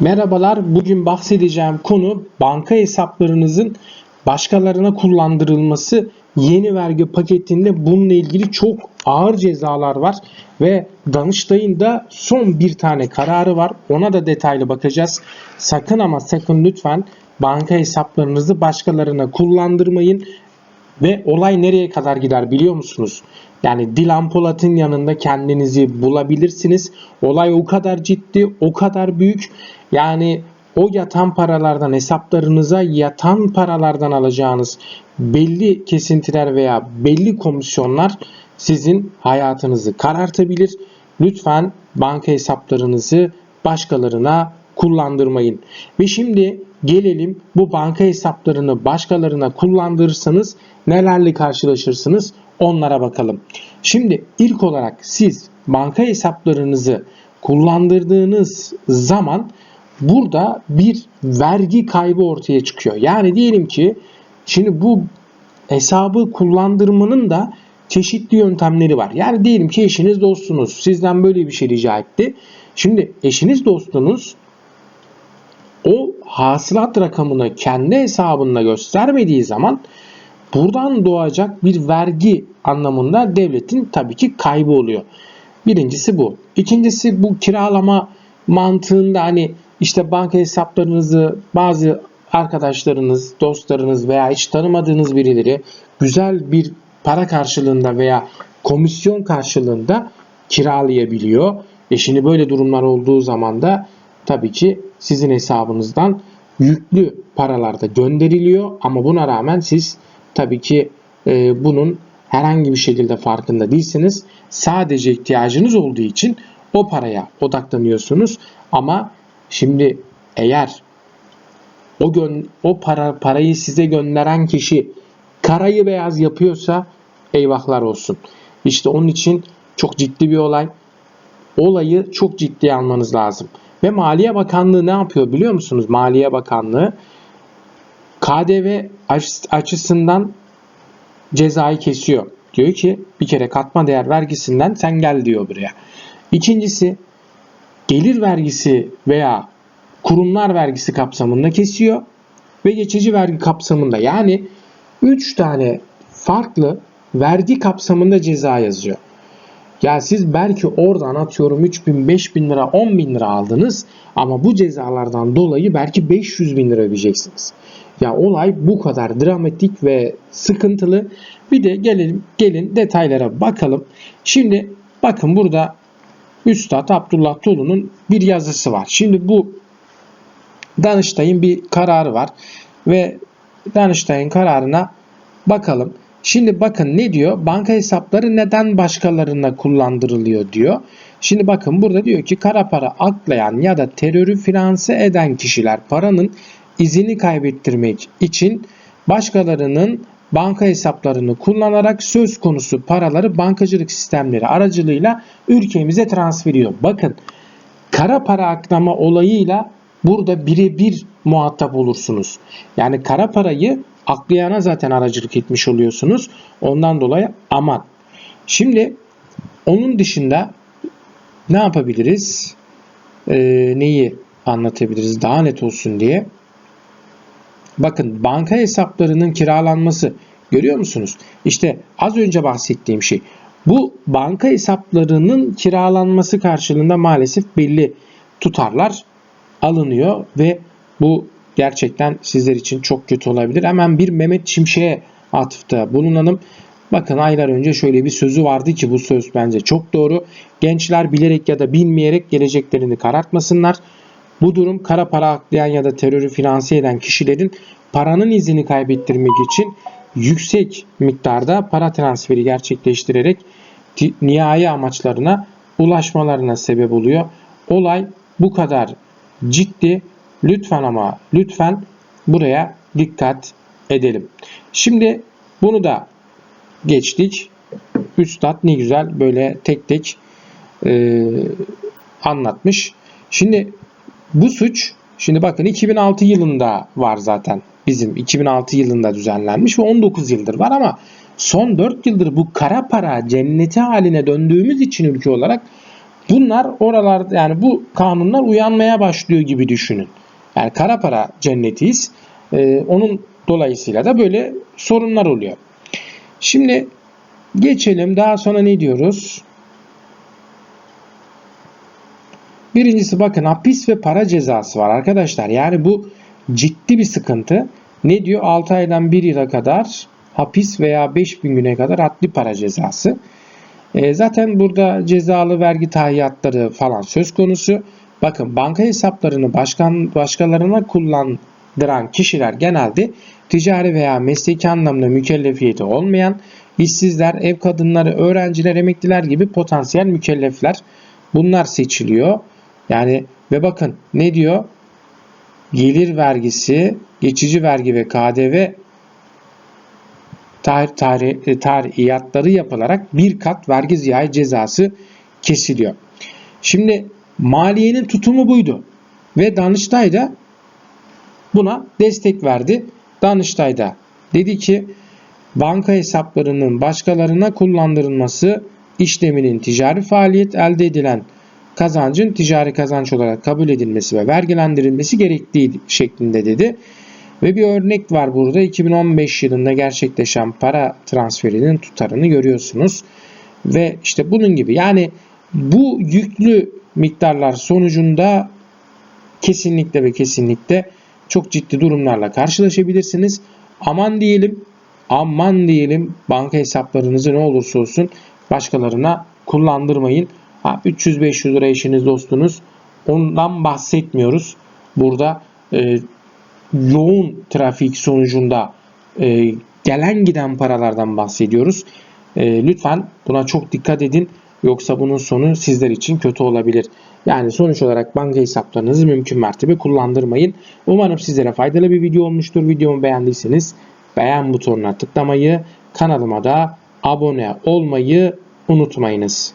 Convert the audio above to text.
Merhabalar. Bugün bahsedeceğim konu banka hesaplarınızın başkalarına kullandırılması. Yeni vergi paketinde bununla ilgili çok ağır cezalar var ve Danıştay'ın da son bir tane kararı var. Ona da detaylı bakacağız. Sakın ama sakın lütfen banka hesaplarınızı başkalarına kullandırmayın. Ve olay nereye kadar gider biliyor musunuz? Yani Dilan Polat'ın yanında kendinizi bulabilirsiniz. Olay o kadar ciddi, o kadar büyük. Yani o yatan paralardan hesaplarınıza yatan paralardan alacağınız belli kesintiler veya belli komisyonlar sizin hayatınızı karartabilir. Lütfen banka hesaplarınızı başkalarına kullandırmayın. Ve şimdi gelelim bu banka hesaplarını başkalarına kullandırırsanız nelerle karşılaşırsınız onlara bakalım. Şimdi ilk olarak siz banka hesaplarınızı kullandırdığınız zaman burada bir vergi kaybı ortaya çıkıyor. Yani diyelim ki şimdi bu hesabı kullandırmanın da çeşitli yöntemleri var. Yani diyelim ki eşiniz dostunuz sizden böyle bir şey rica etti. Şimdi eşiniz dostunuz o hasılat rakamını kendi hesabında göstermediği zaman buradan doğacak bir vergi anlamında devletin tabii ki kaybı oluyor. Birincisi bu. İkincisi bu kiralama mantığında hani işte banka hesaplarınızı bazı arkadaşlarınız, dostlarınız veya hiç tanımadığınız birileri güzel bir para karşılığında veya komisyon karşılığında kiralayabiliyor. E şimdi böyle durumlar olduğu zaman da tabii ki sizin hesabınızdan yüklü paralar da gönderiliyor ama buna rağmen siz tabii ki e, bunun herhangi bir şekilde farkında değilsiniz. Sadece ihtiyacınız olduğu için o paraya odaklanıyorsunuz ama şimdi eğer o gön o para parayı size gönderen kişi karayı beyaz yapıyorsa eyvahlar olsun. İşte onun için çok ciddi bir olay. Olayı çok ciddiye almanız lazım. Ve Maliye Bakanlığı ne yapıyor biliyor musunuz? Maliye Bakanlığı KDV açısından cezayı kesiyor. Diyor ki bir kere katma değer vergisinden sen gel diyor buraya. İkincisi gelir vergisi veya kurumlar vergisi kapsamında kesiyor ve geçici vergi kapsamında yani 3 tane farklı vergi kapsamında ceza yazıyor. Ya siz belki oradan atıyorum 3 bin, 5 bin lira, 10 bin lira aldınız ama bu cezalardan dolayı belki 500 bin lira ödeyeceksiniz. Ya olay bu kadar dramatik ve sıkıntılı. Bir de gelelim gelin detaylara bakalım. Şimdi bakın burada Üstad Abdullah Tolu'nun bir yazısı var. Şimdi bu Danıştay'ın bir kararı var ve Danıştay'ın kararına bakalım. Şimdi bakın ne diyor? Banka hesapları neden başkalarına kullandırılıyor diyor. Şimdi bakın burada diyor ki kara para aklayan ya da terörü finanse eden kişiler paranın izini kaybettirmek için başkalarının banka hesaplarını kullanarak söz konusu paraları bankacılık sistemleri aracılığıyla ülkemize transfer ediyor. Bakın kara para aklama olayıyla burada birebir muhatap olursunuz. Yani kara parayı aklayana zaten aracılık etmiş oluyorsunuz. Ondan dolayı aman. Şimdi onun dışında ne yapabiliriz? Ee, neyi anlatabiliriz daha net olsun diye. Bakın banka hesaplarının kiralanması görüyor musunuz? İşte az önce bahsettiğim şey. Bu banka hesaplarının kiralanması karşılığında maalesef belli tutarlar alınıyor ve bu gerçekten sizler için çok kötü olabilir. Hemen bir Mehmet Şimşek'e atıfta bulunalım. Bakın aylar önce şöyle bir sözü vardı ki bu söz bence çok doğru. Gençler bilerek ya da bilmeyerek geleceklerini karartmasınlar. Bu durum kara para aklayan ya da terörü finanse eden kişilerin paranın izini kaybettirmek için yüksek miktarda para transferi gerçekleştirerek nihai amaçlarına ulaşmalarına sebep oluyor. Olay bu kadar ciddi. Lütfen ama lütfen buraya dikkat edelim. Şimdi bunu da geçtik. Üstad ne güzel böyle tek tek e, anlatmış. Şimdi bu suç şimdi bakın 2006 yılında var zaten. Bizim 2006 yılında düzenlenmiş ve 19 yıldır var ama son 4 yıldır bu kara para cenneti haline döndüğümüz için ülke olarak Bunlar oralar yani bu kanunlar uyanmaya başlıyor gibi düşünün. Yani kara para cennetiyiz. Ee, onun dolayısıyla da böyle sorunlar oluyor. Şimdi geçelim daha sonra ne diyoruz? Birincisi bakın hapis ve para cezası var arkadaşlar. Yani bu ciddi bir sıkıntı. Ne diyor? 6 aydan 1 yıla kadar hapis veya 5000 güne kadar adli para cezası. E, zaten burada cezalı vergi tahiyyatları falan söz konusu. Bakın banka hesaplarını başkan başkalarına kullandıran kişiler genelde ticari veya mesleki anlamda mükellefiyeti olmayan işsizler, ev kadınları, öğrenciler, emekliler gibi potansiyel mükellefler. Bunlar seçiliyor. Yani ve bakın ne diyor? Gelir vergisi, geçici vergi ve KDV tarih, tarih, e, tarihiyatları yapılarak bir kat vergi ziyahi cezası kesiliyor. Şimdi maliyenin tutumu buydu. Ve Danıştay da buna destek verdi. Danıştay da dedi ki banka hesaplarının başkalarına kullandırılması işleminin ticari faaliyet elde edilen kazancın ticari kazanç olarak kabul edilmesi ve vergilendirilmesi gerektiği şeklinde dedi. Ve bir örnek var burada 2015 yılında gerçekleşen para transferinin tutarını görüyorsunuz. Ve işte bunun gibi yani bu yüklü miktarlar sonucunda kesinlikle ve kesinlikle çok ciddi durumlarla karşılaşabilirsiniz. Aman diyelim, aman diyelim banka hesaplarınızı ne olursa olsun başkalarına kullandırmayın. 300-500 lira eşiniz dostunuz ondan bahsetmiyoruz. Burada e, yoğun trafik sonucunda e, gelen giden paralardan bahsediyoruz. E, lütfen buna çok dikkat edin. Yoksa bunun sonu sizler için kötü olabilir. Yani sonuç olarak banka hesaplarınızı mümkün mertebe kullandırmayın. Umarım sizlere faydalı bir video olmuştur. Videomu beğendiyseniz beğen butonuna tıklamayı, kanalıma da abone olmayı unutmayınız.